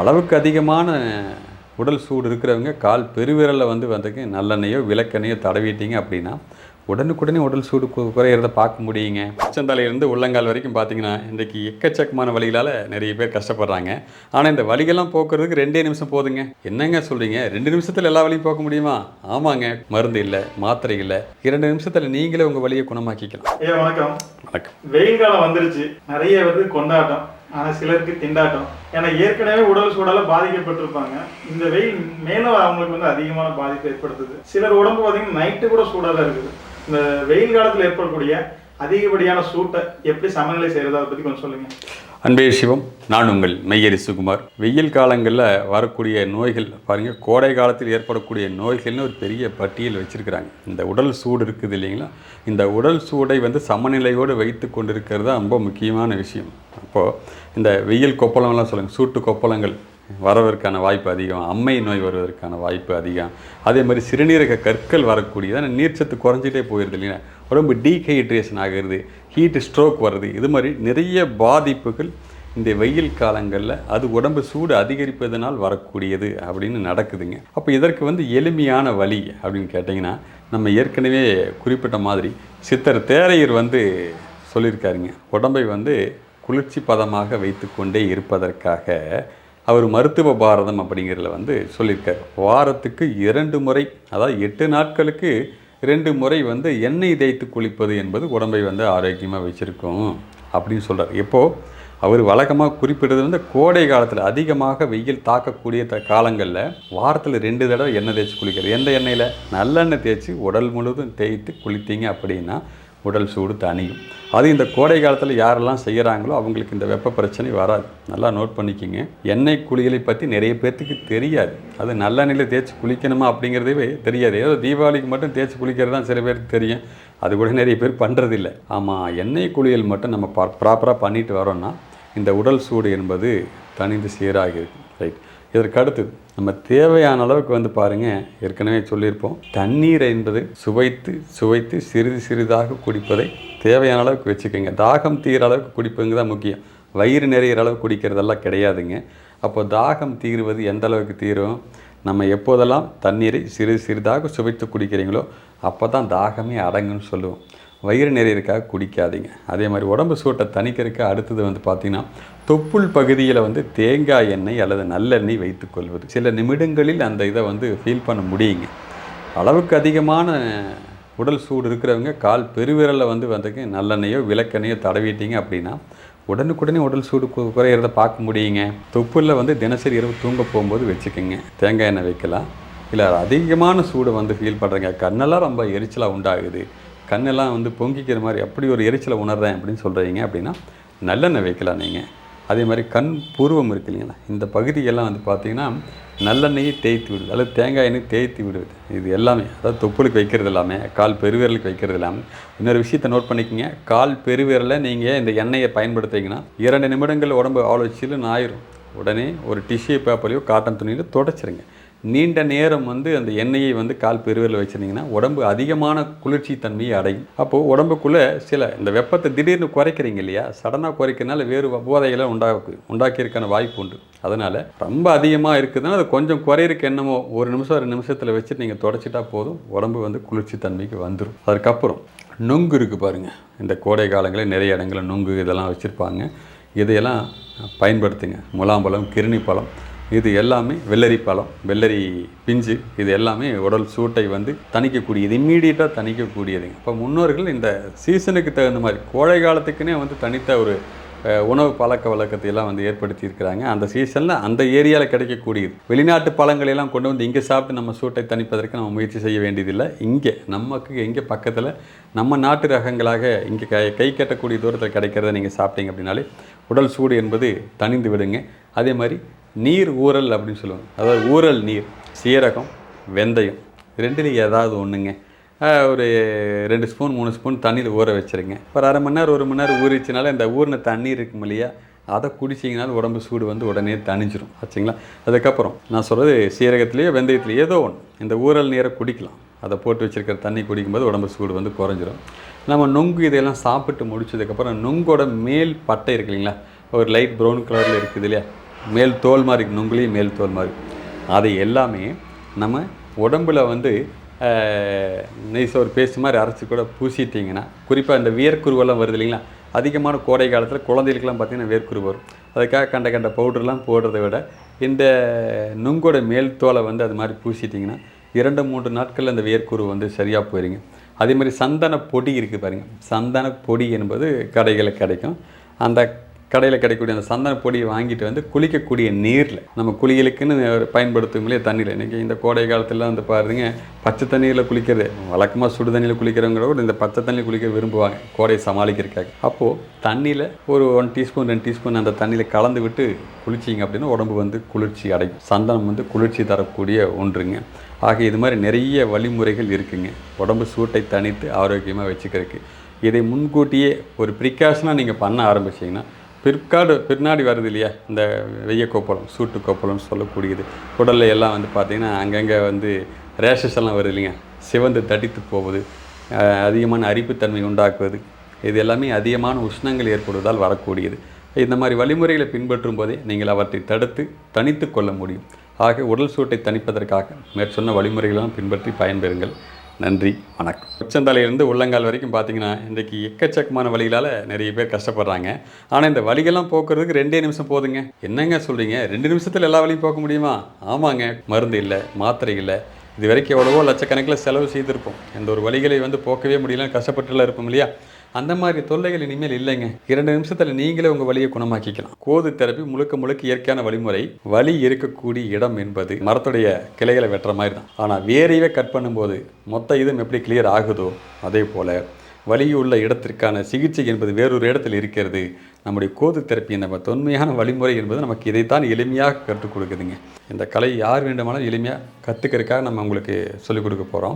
அளவுக்கு அதிகமான உடல் சூடு இருக்கிறவங்க கால் பெருவிரலில் வந்து வந்துக்கு நல்லெண்ணெயோ விளக்கெண்ணெயோ தடவிட்டீங்க அப்படின்னா உடனுக்குடனே உடல் சூடு குறையிறத பார்க்க முடியுங்க. உச்சந்தலையிலேருந்து உள்ளங்கால் வரைக்கும் பார்த்தீங்கன்னா இன்றைக்கி எக்கச்சக்கமான வழிகளால் நிறைய பேர் கஷ்டப்படுறாங்க. ஆனால் இந்த வலிகள்லாம் போக்குறதுக்கு ரெண்டே நிமிஷம் போதுங்க. என்னங்க சொல்கிறீங்க ரெண்டு நிமிஷத்தில் எல்லா வலியும் போக்க முடியுமா? ஆமாங்க. மருந்து இல்லை மாத்திரை இல்லை. இரண்டு நிமிஷத்தில் நீங்களே உங்கள் வலியை குணமாக்கிக்கலாம். வணக்கம். வணக்கம். வெயில் காலம் வந்துருச்சு. நிறைய வந்து கொண்டாட்டம். ஆனால் சிலருக்கு திண்டாட்டம். ஏன்னா ஏற்கனவே உடல் சூடால பாதிக்கப்பட்டிருப்பாங்க. இந்த வெயில் மேலும் அவங்களுக்கு வந்து அதிகமான பாதிப்பு ஏற்படுத்துது. சிலர் உடம்பு பார்த்தீங்கன்னா நைட்டு கூட சூடாக தான் இருக்குது. இந்த வெயில் காலத்தில் ஏற்படக்கூடிய அதிகப்படியான சூட்டை எப்படி சமநிலை செய்யறதா அதை பற்றி கொஞ்சம் சொல்லுங்கள் அன்பே சிவம் நான் உங்கள் மெய்யரி சுகுமார். வெயில் காலங்களில் வரக்கூடிய நோய்கள் பாருங்கள் கோடை காலத்தில் ஏற்படக்கூடிய நோய்கள்னு ஒரு பெரிய பட்டியல் வச்சுருக்கிறாங்க. இந்த உடல் சூடு இருக்குது இல்லைங்களா? இந்த உடல் சூடை வந்து சமநிலையோடு வைத்து கொண்டிருக்கிறது தான் ரொம்ப முக்கியமான விஷயம். அப்போது இந்த வெயில் கொப்பளம்லாம் சொல்லுங்கள் சூட்டு கொப்பளங்கள். வரவதற்கான வாய்ப்பு அதிகம் அம்மை நோய் வருவதற்கான வாய்ப்பு அதிகம். அதே மாதிரி சிறுநீரக கற்கள் வரக்கூடியது. நீர்ச்சத்து குறைஞ்சிட்டே போயிடுது இல்லைங்க உடம்பு டீஹைட்ரேஷன் ஆகிறது ஹீட் ஸ்ட்ரோக் வருது இது மாதிரி நிறைய பாதிப்புகள் இந்த வெயில் காலங்களில் அது உடம்பு சூடு அதிகரிப்பதனால் வரக்கூடியது அப்படின்னு நடக்குதுங்க. அப்போ இதற்கு வந்து எளிமையான வழி அப்படின்னு கேட்டிங்கன்னா நம்ம ஏற்கனவே குறிப்பிட்ட மாதிரி சித்தர் தேரையர் வந்து சொல்லியிருக்காருங்க. உடம்பை வந்து குளிர்ச்சி பதமாக வைத்துக்கொண்டே இருப்பதற்காக அவர் மருத்துவ பாரதம் அப்படிங்கிறதுல வந்து சொல்லியிருக்கார். வாரத்துக்கு இரண்டு முறை அதாவது எட்டு நாட்களுக்கு ரெண்டு முறை வந்து எண்ணெய் தேய்த்து குளிப்பது என்பது உடம்பை வந்து ஆரோக்கியமாக வச்சுருக்கும் அப்படின்னு சொல்கிறார் எப்போது அவர் வழக்கமாக குறிப்பிடுறது வந்து கோடை காலத்தில் அதிகமாக வெயில் தாக்கக்கூடிய த காலங்களில் வாரத்தில் ரெண்டு தடவை எண்ணெய் தேய்ச்சி குளிக்கிறது. எந்த எண்ணெயில்? நல்லெண்ணெய் தேய்ச்சி உடல் முழுவதும் தேய்த்து குளித்தீங்க அப்படின்னா உடல் சூடு தணியும். அது இந்த கோடை காலத்தில் யாரெல்லாம் செய்கிறாங்களோ அவங்களுக்கு இந்த வெப்ப பிரச்சனை வராது. நல்லா நோட் பண்ணிக்கிங்க. எண்ணெய் குளியலை பற்றி நிறைய பேர்த்துக்கு தெரியாது. அது நல்லெண்ணெயில் தேய்ச்சி குளிக்கணுமா அப்படிங்கிறதே தெரியாது. ஏதோ தீபாவளிக்கு மட்டும் தேய்ச்சி குளிக்கிறது தான் சில பேருக்கு தெரியும். அது கூட நிறைய பேர் பண்ணுறதில்ல ஆமாம் எண்ணெய் குளியல் மட்டும் நம்ம ப்ராப்பராக பண்ணிட்டு வரோம்னா இந்த உடல் சூடு என்பது தனிந்து சீராக இருக்கும் ரைட் இதற்கு அடுத்தது. நம்ம தேவையான அளவுக்கு வந்து பாருங்கள் ஏற்கனவே சொல்லியிருப்போம். தண்ணீர் என்பது சுவைத்து சுவைத்து சிறிது சிறிதாக குடிப்பதை தேவையான அளவுக்கு வச்சுக்கோங்க. தாகம் தீர அளவுக்கு குடிப்பதுங்க தான் முக்கியம். வயிறு நிறையிற அளவுக்கு குடிக்கிறதெல்லாம் கிடையாதுங்க. அப்போ தாகம் தீருவது எந்த அளவுக்கு தீரும்? நம்ம எப்போதெல்லாம் தண்ணீரை சிறிது சிறிதாக சுவைத்து குடிக்கிறீங்களோ அப்போ தான் தாகமே அடங்குன்னு சொல்லுவோம். வயிறு நிறையறதுக்காக குடிக்காதீங்க. அதே மாதிரி உடம்பு சூட்டை தணிக்கிறதுக்கு அடுத்தது வந்து பார்த்திங்கன்னா தொப்புள் பகுதியில் வந்து தேங்காய் எண்ணெய் அல்லது நல்லெண்ணெய் வைத்துக்கொள்வது. சில நிமிடங்களில் அந்த இதை வந்து ஃபீல் பண்ண முடியுங்க. அளவுக்கு அதிகமான உடல் சூடு இருக்கிறவங்க கால் பெருவிரலில் வந்து வந்துக்கு நல்லெண்ணெயோ விளக்கெண்ணையோ தடவிட்டீங்க அப்படின்னா உடனுக்குடனே உடல் சூடு கு- குறையிறத பார்க்க முடியுங்க. தொப்புளில் வந்து தினசரி இரவு தூங்க போகும்போது வச்சுக்கோங்க. தேங்காய் எண்ணெய் வைக்கலாம். இல்லை அதிகமான சூடு வந்து ஃபீல் பண்ணுறேங்க கண்ணெல்லாம் ரொம்ப எரிச்சலாக உண்டாகுது. கண்ணெல்லாம் வந்து பொங்கிக்கிற மாதிரி அப்படி ஒரு எரிச்சலை உணர்றேன் அப்படின்னு சொல்கிறீங்க அப்படின்னா நல்லெண்ணெய் வைக்கலாம் நீங்கள் அதே மாதிரி கண் பூர்வம் இருக்கு இல்லைங்களா? இந்த பகுதியெல்லாம் வந்து பார்த்தீங்கன்னா நல்லெண்ணெயை தேய்த்து விடுது. அல்லது தேங்காய் எண்ணெய் தேய்த்து விடுவது இது எல்லாமே அதாவது தொப்புளுக்கு வைக்கிறது எல்லாமே கால் பெருவிரலுக்கு வைக்கிறது எல்லாமே. இன்னொரு விஷயத்தை நோட் பண்ணிக்கோங்க. கால் பெருவிரலை நீங்கள் இந்த எண்ணெயை பயன்படுத்திங்கன்னா இரண்டு நிமிடங்கள் உடம்பு அவ்வளோ ஆயிரும். உடனே ஒரு டிஷ்யூ பேப்பரையோ காட்டன் துணியிலோ தொடச்சிருங்க. நீண்ட நேரம் வந்து அந்த எண்ணெயை வந்து கால் பெருவிரல் வச்சுருந்தீங்கன்னா உடம்பு அதிகமான குளிர்ச்சி தன்மையை அடையும். அப்போது உடம்புக்குள்ளே சில இந்த வெப்பத்தை திடீர்னு குறைக்கிறீங்க இல்லையா? சடனாக குறைக்கிறனால வேறு போதைகளை உண்டாக்கு உண்டாக்கியிருக்கான வாய்ப்பு உண்டு. அதனால் ரொம்ப அதிகமாக இருக்குதுன்னா அது கொஞ்சம் குறையிறக்கு என்னமோ ஒரு நிமிஷம் ஒரு நிமிஷத்தில் வச்சுட்டு நீங்கள் தொடச்சிட்டா போதும். உடம்பு வந்து குளிர்ச்சி தன்மைக்கு வந்துடும் அதுக்கப்புறம் நொங்கு இருக்குது பாருங்கள் இந்த கோடை காலங்களில் நிறைய இடங்களில் நொங்கு இதெல்லாம் வச்சுருப்பாங்க. இதையெல்லாம் பயன்படுத்துங்க. முலாம்பழம் கிருணி பழம் இது எல்லாமே வெள்ளரி பழம் வெள்ளரி பிஞ்சு இது எல்லாமே உடல் சூட்டை வந்து தணிக்கக்கூடியது இம்மீடியட்டாக தணிக்கக்கூடியதுங்க. இப்போ முன்னோர்கள் இந்த சீசனுக்கு தகுந்த மாதிரி கோடை காலத்துக்குன்னே வந்து தனித்த ஒரு உணவு பழக்க வழக்கத்தையெல்லாம் வந்து ஏற்படுத்தி இருக்கிறாங்க அந்த சீசனில் அந்த ஏரியாவில் கிடைக்கக்கூடியது. வெளிநாட்டு பழங்களையெல்லாம் கொண்டு வந்து இங்கே சாப்பிட்டு நம்ம சூட்டை தணிப்பதற்கு நம்ம முயற்சி செய்ய வேண்டியதில்லை. இங்கே நமக்கு எங்கே பக்கத்தில் நம்ம நாட்டு ரகங்களாக இங்கே கை கை கட்டக்கூடிய தூரத்தில் கிடைக்கிறத நீங்கள் சாப்பிட்டீங்க அப்படின்னாலே உடல் சூடு என்பது தணிந்து விடுங்க. அதே மாதிரி நீர் ஊறல் அப்படின்னு சொல்லுவாங்க. அதாவது ஊறல் நீர் சீரகம் வெந்தயம். ரெண்டுலேயும் ஏதாவது ஒன்றுங்க ஒரு ரெண்டு ஸ்பூன் மூணு ஸ்பூன் தண்ணியில் ஊற வச்சுருங்க. ஒரு அரை மணி நேரம் ஒரு மணி நேரம் ஊறிச்சுனால இந்த ஊறின தண்ணீர் இருக்கும் இல்லையா அதை குடிச்சிங்கனாலும் உடம்பு சூடு வந்து உடனே தணிஞ்சிரும். ஆச்சுங்களா? அதுக்கப்புறம் நான் சொல்கிறது சீரகத்துலேயோ வெந்தயத்துலேயோ ஏதோ ஒன்று இந்த ஊறல் நீரை குடிக்கலாம். அதை போட்டு வச்சிருக்கிற தண்ணி குடிக்கும்போது உடம்பு சூடு வந்து குறைஞ்சிரும். நம்ம நொங்கு இதெல்லாம் சாப்பிட்டு முடிச்சதுக்கப்புறம் நொங்கோட மேல் பட்டை இருக்கு இல்லைங்களா ஒரு லைட் ப்ரௌன் கலரில் இருக்குது இல்லையா மேல் தோல் மாதிரி நுங்குலேயும் மேல் தோல் மாதிரி. அதை எல்லாமே நம்ம உடம்புல வந்து நெய்ஸ் ஒரு பேஸ்ட் மாதிரி அரைச்சி கூட பூசிட்டிங்கன்னா குறிப்பாக இந்த வியர்க்குருவெல்லாம் வருது இல்லைங்களா அதிகமான கோடை காலத்தில் குழந்தைகளுக்கெல்லாம் பார்த்திங்கன்னா வேர்க்குரு வரும். அதுக்காக கண்ட கண்ட பவுடர்லாம் போடுறதை விட இந்த நுங்கோட மேல் தோலை வந்து அது மாதிரி பூசிட்டிங்கன்னா இரண்டு மூன்று நாட்களில் அந்த வேர்க்குரு வந்து சரியாக போயிருங்க. அதே மாதிரி சந்தன பொடி இருக்குது பாருங்கள் சந்தன பொடி என்பது கடைகளில் கிடைக்கும். அந்த கடையில் கிடைக்கக்கூடிய அந்த சந்தன பொடியை வாங்கிட்டு வந்து குளிக்கக்கூடிய நீரில் நம்ம குளியலுக்குன்னு பயன்படுத்தும் இல்லையா தண்ணியில்? இன்றைக்கி இந்த கோடை காலத்தில் வந்து பாருங்க பச்சை தண்ணியில் குளிக்கிறது வழக்கமாக சுடு தண்ணியில் குளிக்கிறவங்க கூட இந்த பச்சை தண்ணியில் குளிக்க விரும்புவாங்க கோடையை சமாளிக்கிறதுக்காக. அப்போது தண்ணியில் ஒரு ஒன் டீஸ்பூன் ரெண்டு டீஸ்பூன் அந்த தண்ணியில் கலந்து விட்டு குளிச்சிங்க அப்படின்னா உடம்பு வந்து குளிர்ச்சி அடையும். சந்தனம் வந்து குளிர்ச்சி தரக்கூடிய ஒன்றுங்க. ஆக இது மாதிரி நிறைய வழிமுறைகள் இருக்குங்க. உடம்பு சூட்டை தணித்து ஆரோக்கியமாக வச்சுக்கிறதுக்கு. இதை முன்கூட்டியே ஒரு ப்ரிகாஷனாக நீங்கள் பண்ண ஆரம்பிச்சிங்கன்னா பிற்காடு பின்னாடி வருது இல்லையா? இந்த வெய்ய கோப்பலம் சூட்டு கொப்பளம்னு சொல்லக்கூடியது. உடலில் எல்லாம் வந்து பார்த்திங்கன்னா அங்கங்கே வந்து ரேஷஸ் எல்லாம் வருது இல்லைங்க. சிவந்து தடித்து போவது அதிகமான அரிப்புத்தன்மை உண்டாக்குவது. இது எல்லாமே அதிகமான உஷ்ணங்கள் ஏற்படுவதால் வரக்கூடியது. இந்த மாதிரி வழிமுறைகளை பின்பற்றும் போதே நீங்கள் அவற்றை தடுத்து தனித்து கொள்ள முடியும். ஆக உடல் சூட்டை தணிப்பதற்காக மேற்சொன்ன வழிமுறைகளெல்லாம் பின்பற்றி பயன்பெறுங்கள். நன்றி வணக்கம். உச்சந்தலையிலிருந்து உள்ளங்கால் வரைக்கும் பார்த்தீங்கன்னா இன்றைக்கு எக்கச்சக்கமான வழிகளால் நிறைய பேர் கஷ்டப்படுறாங்க. ஆனால் இந்த வலிகள்லாம் போக்குறதுக்கு ரெண்டே நிமிஷம் போதுங்க. என்னங்க சொல்கிறீங்க ரெண்டு நிமிஷத்தில் எல்லா வழியும் போக்க முடியுமா? ஆமாங்க. மருந்து இல்லை மாத்திரை இல்லை. இது வரைக்கும் எவ்வளவோ லட்சக்கணக்கில் செலவு செய்திருப்போம். எந்த ஒரு வழிகளை வந்து போக்கவே முடியலன்னு கஷ்டப்பட்டுலாம் இருப்போம் இல்லையா? அந்த மாதிரி தொல்லைகள் இனிமேல் இல்லைங்க. இரண்டு நிமிஷத்தில் நீங்களே உங்கள் வலியை குணமாக்கிக்கலாம். கோது தெரப்பி முழுக்க முழுக்க இயற்கையான வழிமுறை வலி இருக்கக்கூடிய இடம் என்பது மரத்துடைய கிளைகளை வெட்டுற மாதிரி தான் ஆனால் வேரையவே கட் பண்ணும்போது மொத்த இதுவும் எப்படி கிளியர் ஆகுதோ அதே போல் வலியுள்ள இடத்திற்கான சிகிச்சை என்பது வேறொரு இடத்தில் இருக்கிறது. நம்முடைய கோது தெரப்பி நம்ம தொன்மையான வழிமுறை என்பது நமக்கு இதைத்தான் எளிமையாக கற்றுக் கொடுக்குதுங்க. இந்த கலை யார் வேண்டுமானாலும் எளிமையாக கற்றுக்கிறதுக்காக நம்ம உங்களுக்கு சொல்லிக் கொடுக்க போகிறோம்